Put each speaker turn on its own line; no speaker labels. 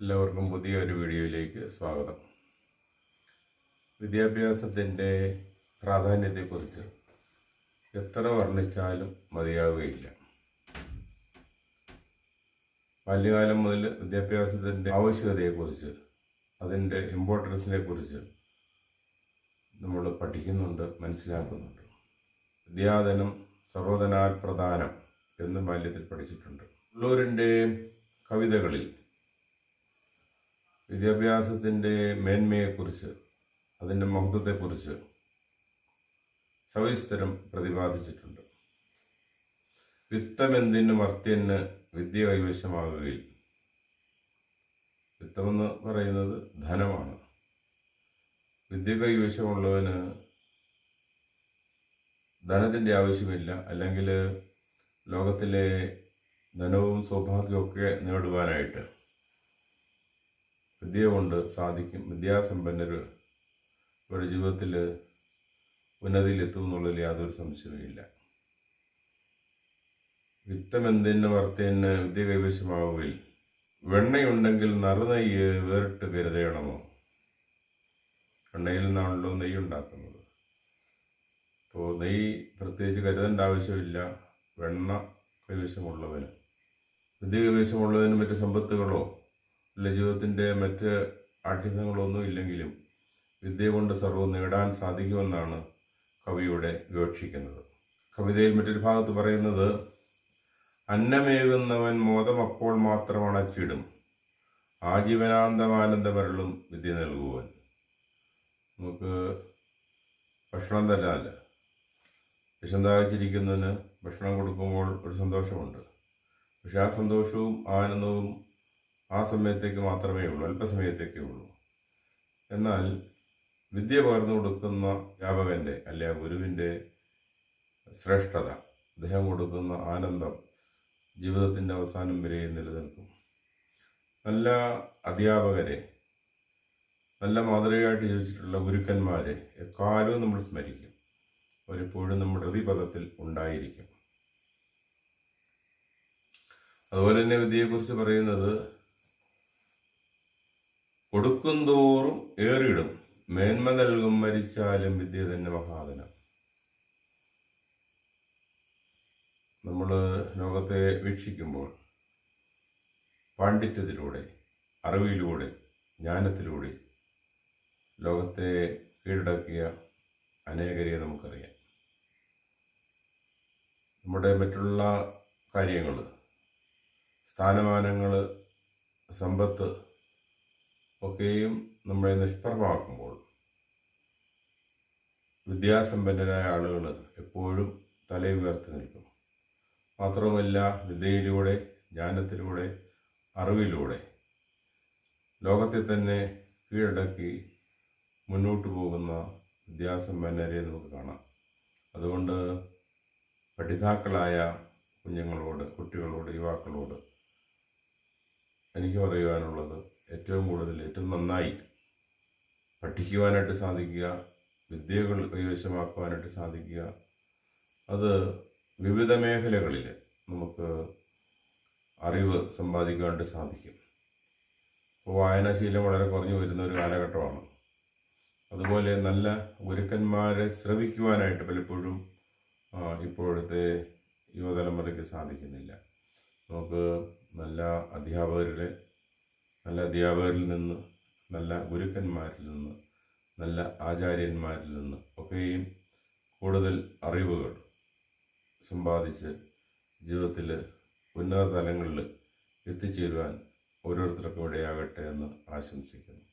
എല്ലാവർക്കും പുതിയൊരു വീഡിയോയിലേക്ക് സ്വാഗതം. വിദ്യാഭ്യാസത്തിന്റെ പ്രാധാന്യത്തെക്കുറിച്ച് എത്ര വർണിച്ചാലും മതിയാവുകയില്ല. ബാല്യകാലം മുതൽ വിദ്യാഭ്യാസത്തിന്റെ ആവശ്യകതയെക്കുറിച്ച് അതിന്റെ ഇമ്പോർട്ടൻസിനെ കുറിച്ച് നമ്മൾ പഠിക്കുന്നുണ്ട് മനസ്സിലാക്കുന്നുണ്ട്. വിദ്യാധനം സർവധനാൽ പ്രധാനം എന്ന് ബാല്യത്തിൽ പഠിച്ചിട്ടുണ്ട്. ഉള്ളൂരിന്റെ കവിതകളിൽ വിദ്യാഭ്യാസത്തിന്റെ മേന്മയെക്കുറിച്ച് അതിന്റെ മഹത്വത്തെക്കുറിച്ച് സവിസ്തരം പ്രതിപാദിച്ചിട്ടുണ്ട്. വിത്തമെന്തിന് മർത്യന് വിദ്യ കൈവശമാകുകയിൽ? വിത്തമെന്ന് പറയുന്നത് ധനമാണ്. വിദ്യ കൈവശമുള്ളവന് ധനത്തിന്റെ ആവശ്യമില്ല. അല്ലെങ്കിൽ ലോകത്തിലെ ധനവും സൗഭാഗ്യവും ഒക്കെ നേടുവാനായിട്ട് വിദ്യ കൊണ്ട് സാധിക്കും. വിദ്യാസമ്പന്നർ ഒരു ജീവിതത്തിൽ ഉന്നതിയിലെത്തും എന്നുള്ളതിൽ യാതൊരു സംശയവുമില്ല. വിത്തമെന്തിന് വർത്തേന് വിദ്യ കൈവശമാവുകയിൽ വെണ്ണയുണ്ടെങ്കിൽ നറുനെയ്യ് വേറിട്ട് കരുതയണമോ വെണ്ണയിൽ നിന്നാണല്ലോ നെയ്യ് ഉണ്ടാക്കുന്നത്. അപ്പോൾ നെയ്യ് പ്രത്യേകിച്ച് കരുതേണ്ട ആവശ്യമില്ല. വെണ്ണ കൈവശമുള്ളവന് വിദ്യ കൈവശമുള്ളതിന് മറ്റ് സമ്പത്തുകളോ ജീവിതത്തിന്റെ മറ്റ് ആഠ്യങ്ങളൊന്നും ഇല്ലെങ്കിലും വിദ്യ കൊണ്ട് സർവം നേടാൻ സാധിക്കുമെന്നാണ് കവിയുടെ വിവക്ഷിക്കുന്നത്. കവിതയിൽ മറ്റൊരു ഭാഗത്ത് പറയുന്നത് അന്നമേകുന്നവൻ മോദം അപ്പോൾ മാത്രം അണച്ചിടും ആജീവനാന്തമാനന്ദമരളും വിദ്യ നൽകുവൻ. നമുക്ക് ഭക്ഷണം തരാനല്ല വിശന്താച്ചിരിക്കുന്നതിന് ഭക്ഷണം കൊടുക്കുമ്പോൾ ഒരു സന്തോഷമുണ്ട്. പക്ഷെ ആ സന്തോഷവും ആനന്ദവും ആ സമയത്തേക്ക് മാത്രമേ ഉള്ളൂ അല്പസമയത്തേക്കേ ഉള്ളൂ. എന്നാൽ വിദ്യ പകർന്നു കൊടുക്കുന്ന വ്യാപകന്റെ അല്ലെ ഗുരുവിന്റെ ശ്രേഷ്ഠത അദ്ദേഹം കൊടുക്കുന്ന ആനന്ദം ജീവിതത്തിന്റെ അവസാനം വരെ നിലനിൽക്കും. നല്ല അധ്യാപകരെ നല്ല മാതൃകയായിട്ട് ജീവിച്ചിട്ടുള്ള ഗുരുക്കന്മാരെ എക്കാലവും നമ്മൾ സ്മരിക്കും. അവരെപ്പോഴും നമ്മുടെ ഹൃതിപഥത്തിൽ ഉണ്ടായിരിക്കും. അതുപോലെ തന്നെ വിദ്യയെക്കുറിച്ച് പറയുന്നത് കൊടുക്കുന്തോറും ഏറിടും മേന്മ നൽകും മരിച്ചാലും വിദ്യ തന്നെ മഹാധനം. നമ്മൾ ലോകത്തെ വീക്ഷിക്കുമ്പോൾ പാണ്ഡിത്യത്തിലൂടെ അറിവിലൂടെ ജ്ഞാനത്തിലൂടെ ലോകത്തെ കീഴടക്കിയ അനേകരെ നമുക്കറിയാം. നമ്മുടെ മറ്റുള്ള കാര്യങ്ങൾ സ്ഥാനമാനങ്ങൾ സമ്പത്ത് ഒക്കെയും നമ്മളെ നിഷ്പ്രഭമാക്കുമ്പോൾ വിദ്യാസമ്പന്നരായ ആളുകൾ എപ്പോഴും തലയുയർത്തി നിൽക്കും. മാത്രമല്ല വിദ്യയിലൂടെ ജ്ഞാനത്തിലൂടെ അറിവിലൂടെ ലോകത്തെ തന്നെ കീഴടക്കി മുന്നോട്ട് പോകുന്ന വിദ്യാസമ്പന്നരെ നമുക്ക് കാണാം. അതുകൊണ്ട് പഠിതാക്കളായ കുഞ്ഞുങ്ങളോട് കുട്ടികളോട് യുവാക്കളോട് എനിക്ക് പറയുവാനുള്ളത് ഏറ്റവും കൂടുതൽ ഏറ്റവും നന്നായി പഠിക്കുവാനായിട്ട് സാധിക്കുക വിദ്യകൾ കൈവശമാക്കുവാനായിട്ട് സാധിക്കുക. അത് വിവിധ മേഖലകളിൽ നമുക്ക് അറിവ് സമ്പാദിക്കുവാനായിട്ട് സാധിക്കും. ഇപ്പോൾ വായനാശീലം വളരെ കുറഞ്ഞു വരുന്ന ഒരു കാലഘട്ടമാണ്. അതുപോലെ നല്ല ഗുരുക്കന്മാരെ ശ്രവിക്കുവാനായിട്ട് പലപ്പോഴും ഇപ്പോഴത്തെ യുവതലമുറയ്ക്ക് സാധിക്കുന്നില്ല. നമുക്ക് നല്ല അധ്യാപകരുടെ നല്ല അധ്യാപകരിൽ നിന്ന് നല്ല ഗുരുക്കന്മാരിൽ നിന്ന് നല്ല ആചാര്യന്മാരിൽ നിന്ന് ഒക്കെയും കൂടുതൽ അറിവുകൾ സമ്പാദിച്ച് ജീവിതത്തിൽ ഉന്നത തലങ്ങളിൽ എത്തിച്ചേരുവാൻ ഓരോരുത്തർക്കും ഇടയാകട്ടെ എന്ന് ആശംസിക്കുന്നു.